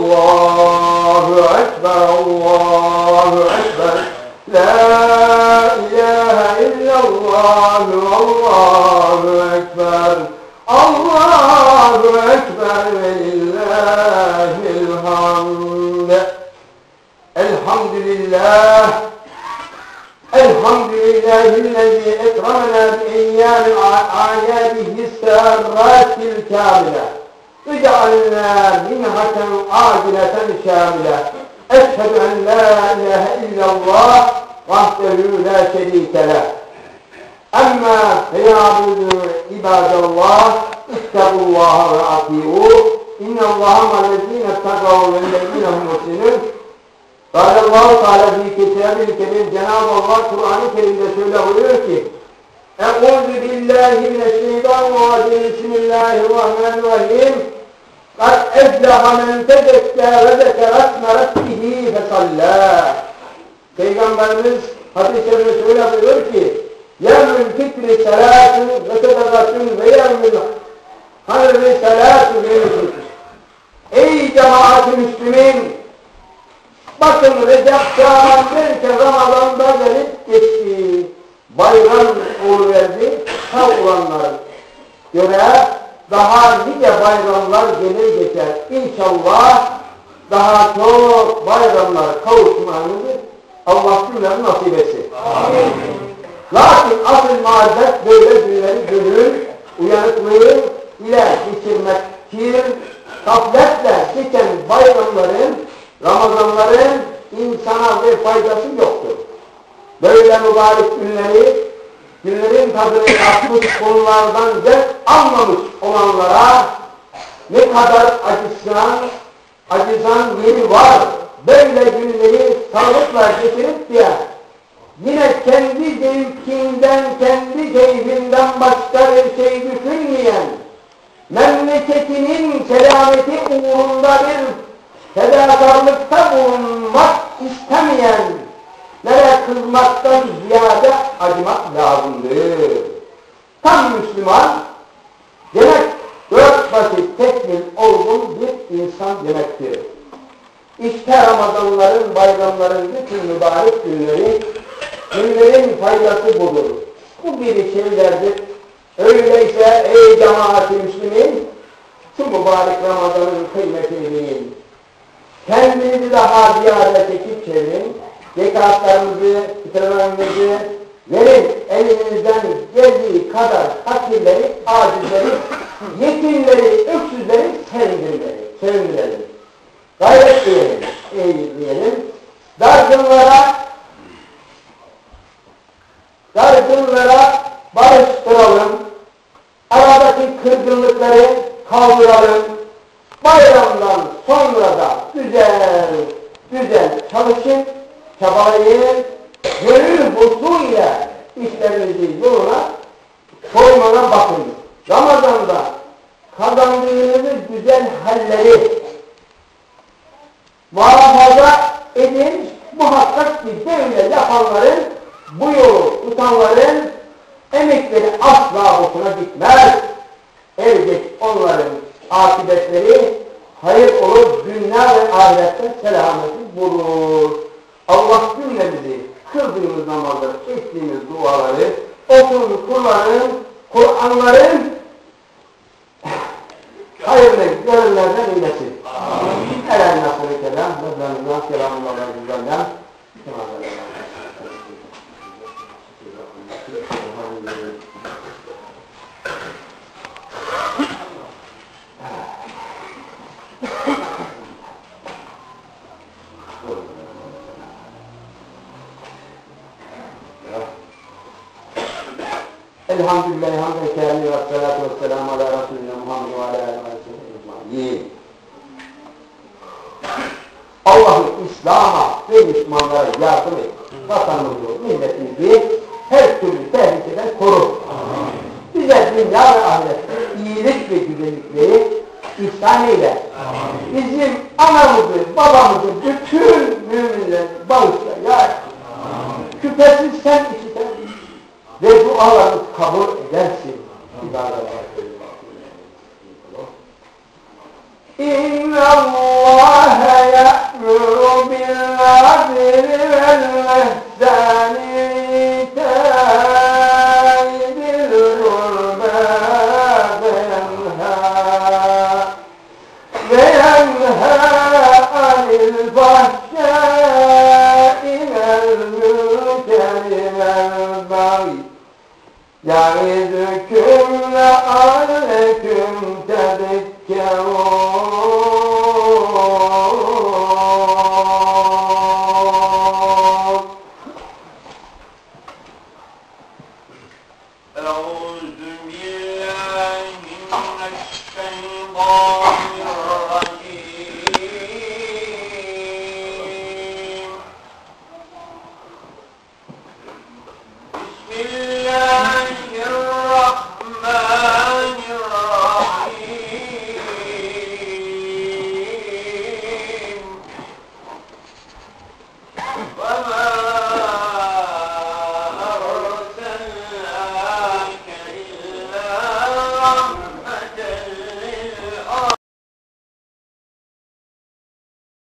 Allahu Ekber, Allahu Ekber. La ilahe illallah, Allahu Ekber. Allahu Ekber ve lillahil hamd. Elhamdülillah. Elhamdülillahillezî ekremena bi eyyâmin âyâdihi sârrâtil kâmilâh. اجعلنا منهة عاجلة شاملة أشهد أن لا إله إلا الله وحده لا شريك له أما فيعبدوا عباد الله اتقوا الله وأطيعوه إن الله مع الذين اتقوا والذين هم محسنون قال Allah Teala bir kitabı kerim Cenab-ı Allah Kur'an-ı Kerim'de şöyle buyuruyor ki Euzu billahi mineşşeytanirracim. Bismillahirrahmanirrahim. Kad ezlaha men tezekkâ ve zekerasme rabbihi fesallâ. Peygamberimiz hadis-i şerifle buyuruyor ki Yevmül fitri selâsün ve sedakasün ve yevmül harri selâsün ve yusufun. Ey cemaat-i müslümin! Bakın Recep Şaban derken Ramazan'da gelip geçti. Bayram verdi, ha olanlar göre daha nice bayramlar gelir geçer. İnşallah daha çok bayramlar kavuşmanızı Allah cümlenin nasip etsin. Lakin asıl marifet böyle günleri gönül, uyanıklığı ile geçirmektir. Gafletle geçen bayramların Ramazanların insana bir faydası yoktur. Böyle mübarek günleri, günlerin tadını tatmış konulardan zevk almamış olanlara ne kadar acısan, acısan yeri var. Böyle günleri sağlıkla geçirip diye yine kendi zevkinden, kendi keyfinden başka bir şey düşünmeyen, memleketinin selameti uğrunda bir fedakarlıkta bulunmak istemeyen nere kızmaktan ziyade acımak lazımdır. Tam Müslüman demek dört basit tekmil olgun bir insan demektir. İşte Ramazanların, bayramların bütün mübarek günleri, günlerin faydası budur. Bu bir şeylerdir. Öyleyse ey cemaat-i Müslümin, şu mübarek Ramazanın kıymetini bilin kendinizi daha ziyade çekip çevirin, zekatlarınızı, fitrelerinizi verin, elinizden geldiği kadar fakirleri, acizleri, yetimleri, öksüzleri sevindirin, sevindirelim. Gayret diyelim, eğilmeyelim. Dargınlara, dargınlara barıştıralım, aradaki kırgınlıkları kaldıralım, bayramdan sonra da güzel güzel çalışın, çabalayın, gönül huzuruyla işlerinizi yoluna koymana bakın. Ramazan'da kazandığınız güzel halleri muhafaza edin, muhakkak ki böyle yapanların, bu yolu tutanların emekleri asla boşuna gitmez. Elbet onların akıbetleri hayır olur, dünya ve ahirette selameti bulur. Allah cümle bizi kıldığımız namazları, ettiğimiz duaları, okuduğumuz Kur'an'ın, Kur'an'ların hayırlı görünlerden eylesin. Elen nasıl kelam, nazarından, selamından, güzelden, selamından. Elhamdülillahi hamden kâmi ve salatu ve selamu ala Resulüne Muhammed ve ala aleyhi. Allah'ın İslam'a ve Müslümanlara yardım et. Vatanımızı, milletimizi her türlü tehlikeden koru. Bize dünya ve ahirette iyilik ve güzellikleri ihsan eyle. Bizim anamızı, babamızı, لعلكم تذكرون أعوذ بالله من الشيطان الرجيم بسم الله